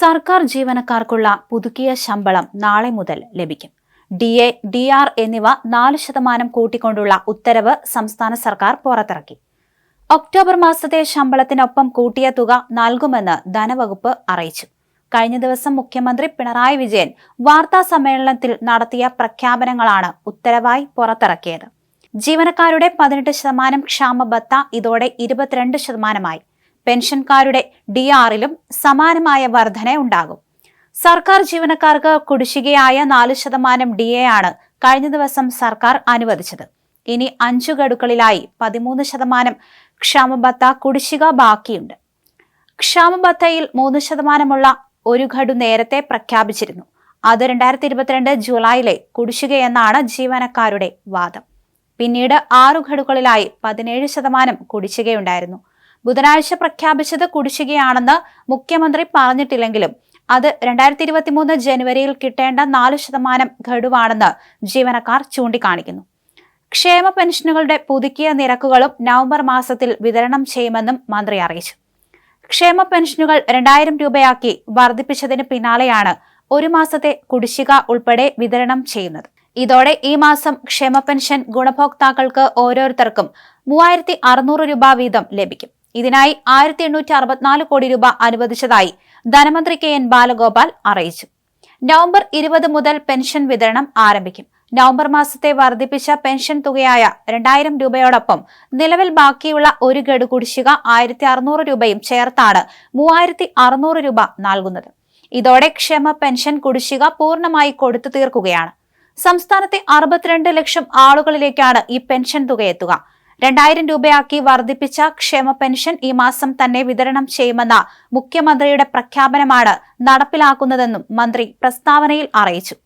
സർക്കാർ ജീവനക്കാർക്കുള്ള പുതുക്കിയ ശമ്പളം നാളെ മുതൽ ലഭിക്കും. ഡി എ ഡി ആർ എന്നിവ നാല് ശതമാനം കൂട്ടിക്കൊണ്ടുള്ള ഉത്തരവ് സംസ്ഥാന സർക്കാർ പുറത്തിറക്കി. ഒക്ടോബർ മാസത്തെ ശമ്പളത്തിനൊപ്പം കൂട്ടിയ തുക നൽകുമെന്ന് ധനവകുപ്പ് അറിയിച്ചു. കഴിഞ്ഞ ദിവസം മുഖ്യമന്ത്രി പിണറായി വിജയൻ വാർത്താ സമ്മേളനത്തിൽ നടത്തിയ പ്രഖ്യാപനങ്ങളാണ് ഉത്തരവായി പുറത്തിറക്കിയത്. ജീവനക്കാരുടെ പതിനെട്ട് ശതമാനം ക്ഷാമബത്ത ഇതോടെ ഇരുപത്തിരണ്ട് ശതമാനമായി. പെൻഷൻകാരുടെ ഡി ആറിലും സമാനമായ വർധന ഉണ്ടാകും. സർക്കാർ ജീവനക്കാർക്ക് കുടിശ്ശികയായ നാല് ശതമാനം ഡി എ ആണ് കഴിഞ്ഞ ദിവസം സർക്കാർ അനുവദിച്ചത്. ഇനി അഞ്ചു ഗഡുക്കളിലായി പതിമൂന്ന് ശതമാനം ക്ഷാമബത്ത കുടിശ്ശിക ബാക്കിയുണ്ട്. ക്ഷാമബത്തയിൽ മൂന്ന് ശതമാനമുള്ള ഒരു ഘടു നേരത്തെ പ്രഖ്യാപിച്ചിരുന്നു. അത് രണ്ടായിരത്തി ഇരുപത്തിരണ്ട് ജൂലൈയിലെ കുടിശ്ശികയെന്നാണ് ജീവനക്കാരുടെ വാദം. പിന്നീട് ആറു ഘടുക്കളിലായി പതിനേഴ് ശതമാനം കുടിശ്ശികയുണ്ടായിരുന്നു. ബുധനാഴ്ച പ്രഖ്യാപിച്ചത് കുടിശ്ശികയാണെന്ന് മുഖ്യമന്ത്രി പറഞ്ഞിട്ടില്ലെങ്കിലും അത് രണ്ടായിരത്തി ഇരുപത്തി മൂന്ന് ജനുവരിയിൽ കിട്ടേണ്ട നാല് ശതമാനം ഘടുവാണെന്ന് ജീവനക്കാർ ചൂണ്ടിക്കാണിക്കുന്നു. ക്ഷേമ പെൻഷനുകളുടെ പുതുക്കിയ നിരക്കുകളും നവംബർ മാസത്തിൽ വിതരണം ചെയ്യുമെന്നും മന്ത്രി അറിയിച്ചു. ക്ഷേമ പെൻഷനുകൾ രണ്ടായിരം രൂപയാക്കി വർദ്ധിപ്പിച്ചതിന് പിന്നാലെയാണ് ഒരു മാസത്തെ കുടിശ്ശിക ഉൾപ്പെടെ വിതരണം ചെയ്യുന്നത്. ഇതോടെ ഈ മാസം ക്ഷേമ പെൻഷൻ ഗുണഭോക്താക്കൾക്ക് ഓരോരുത്തർക്കും മൂവായിരത്തി അറുന്നൂറ് രൂപ വീതം ലഭിക്കും. ഇതിനായി ആയിരത്തി എണ്ണൂറ്റി അറുപത്തിനാല് കോടി രൂപ അനുവദിച്ചതായി ധനമന്ത്രി കെ എൻ ബാലഗോപാൽ അറിയിച്ചു. നവംബർ ഇരുപത് മുതൽ പെൻഷൻ വിതരണം ആരംഭിക്കും. നവംബർ മാസത്തെ വർദ്ധിപ്പിച്ച പെൻഷൻ തുകയായ രണ്ടായിരം രൂപയോടൊപ്പം നിലവിൽ ബാക്കിയുള്ള ഒരു ഗഡു കുടിശ്ശിക ആയിരത്തി അറുന്നൂറ് രൂപയും ചേർത്താണ് മൂവായിരത്തി അറുന്നൂറ് രൂപ നൽകുന്നത്. ഇതോടെ ക്ഷമ പെൻഷൻ കുടിശ്ശിക പൂർണമായി കൊടുത്തു തീർക്കുകയാണ്. സംസ്ഥാനത്തെ അറുപത്തിരണ്ട് ലക്ഷം ആളുകളിലേക്കാണ് ഈ പെൻഷൻ തുക എത്തുക. രണ്ടായിരം രൂപയാക്കി വർദ്ധിപ്പിച്ച ക്ഷേമ പെൻഷൻ ഈ മാസം തന്നെ വിതരണം ചെയ്യുമെന്ന മുഖ്യമന്ത്രിയുടെ പ്രഖ്യാപനമാണ് നടപ്പിലാക്കുന്നതെന്നും മന്ത്രി പ്രസ്താവനയിൽ അറിയിച്ചു.